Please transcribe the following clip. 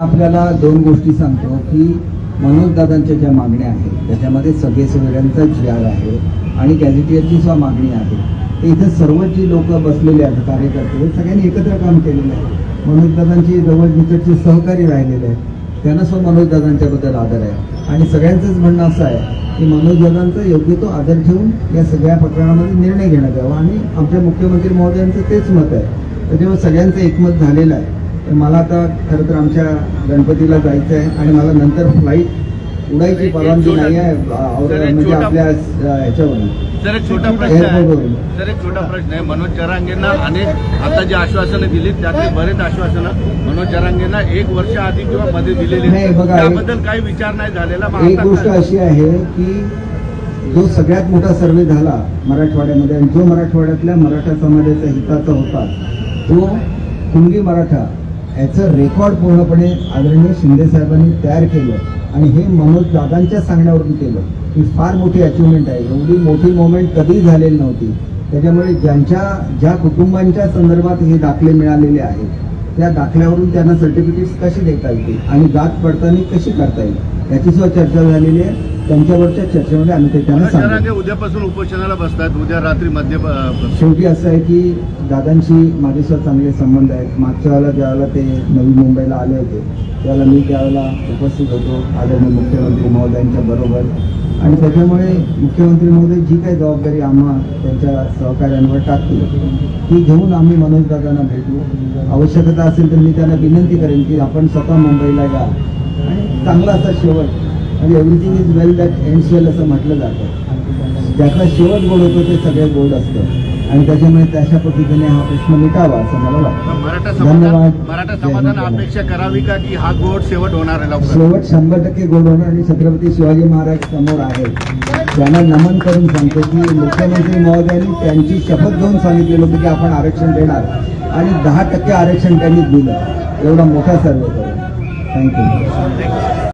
आपल्याला दोन गोष्टी सांगतो की मनोजदादांच्या ज्या मागण्या आहेत त्याच्यामध्ये सगळे सोयऱ्यांचा जी आर आहे आणि गॅझेटियरची सुद्धा मागणी आहे. ते इथं सर्व जी लोक बसलेले आहेत कार्यकर्ते सगळ्यांनी एकत्र काम केलेलं आहे. मनोजदादांची जवळ निकटचे सहकारी राहिलेले आहेत. त्यांना सुद्धा मनोजदादांच्याबद्दल आदर आहे. आणि सगळ्यांचंच म्हणणं असं आहे की मनोजदादांचा योग्य तो आदर ठेवून या सगळ्या प्रकरणामध्ये निर्णय घेण्यात यावा. आणि आमच्या मुख्यमंत्री महोदयांचं तेच मत आहे. त्याच्यामुळे सगळ्यांचं एकमत झालेलं आहे तर मला आता खरं तर आमच्या गणपतीला जायचं आहे आणि मला नंतर फ्लाईट उडायची परवानगी नाही आहे म्हणजे आपल्या अ, ह्याच्यावरून. सर एक छोटा प्रश्न आहे. सर एक छोटा प्रश्न आहे. मनोज जरांगेंना अनेक आता जी आश्वासनं दिली त्यातले बरेच आश्वासनं मनोज जरांगेंना एक वर्ष आधी किंवा मध्ये दिलेली त्याबद्दल काही विचार नाही झालेला. एक गोष्ट? अशी आहे की जो सगळ्यात मोठा सर्वे झाला मराठवाड्यामध्ये आणि जो मराठवाड्यातल्या मराठा समाजाच्या हिताचा होता तो कुणबी मराठा याचं रेकॉर्ड पूर्णपणे आदरणीय शिंदे साहेबांनी तयार केलं आणि हे मनोज दादांच्या सांगण्यावरून केलं. ही फार मोठी अचिव्हमेंट आहे. एवढी मोठी मोमेंट कधीही झालेली नव्हती. त्याच्यामुळे ज्यांच्या ज्या कुटुंबांच्या संदर्भात हे दाखले मिळालेले आहेत त्या दाखल्यावरून त्यांना सर्टिफिकेट्स कशी देता येतील आणि जात पडताळणी कशी करता येईल याची सुद्धा चर्चा झालेली आहे. त्यांच्यावरच्या चर्चेमध्ये आम्ही ते त्यांना उद्यापासून उपोषणाला बसतात उद्या रात्री मध्य शेवटी असं आहे की दादांशी माझे सुद्धा चांगले संबंध आहेत. मागच्या वेळेला ज्यावेळेला ते नवी मुंबईला आले होते त्यावेळेला मी त्यावेळेला उपस्थित होतो आदरणीय मुख्यमंत्री महोदयांच्या बरोबर. आणि त्याच्यामुळे मुख्यमंत्री महोदय जी काही जबाबदारी आम्हा त्यांच्या सहकार्यांवर टाकतील ती घेऊन आम्ही मनोज दादांना भेटू. आवश्यकता असेल तर मी त्यांना विनंती करेन की आपण स्वतः मुंबईला या. आणि चांगला असा शेवट म्हणजे everything is well that ends well असं म्हटलं जातं. ज्याचा शेवट गोड होतो ते सगळे गोड असतं. आणि त्याच्यामुळे तशा पद्धतीने हा प्रश्न मिटावा असं मला वाटतं. मराठा धन्यवाद. समाधान मराठा. अपेक्षा करावी का की हा गोड शेवट होणार आहे शेवट शंभर टक्के गोड होणार आणि छत्रपती शिवाजी महाराज समोर आहे. त्यांना नमन करून सांगतो की मुख्यमंत्री महोदयांनी त्यांची शपथ घेऊन सांगितलेलं होतं की आपण आरक्षण देणार. आणि दहा टक्के आरक्षण त्यांनी दिलं. एवढा मोठा सर्वे करून. थँक्यू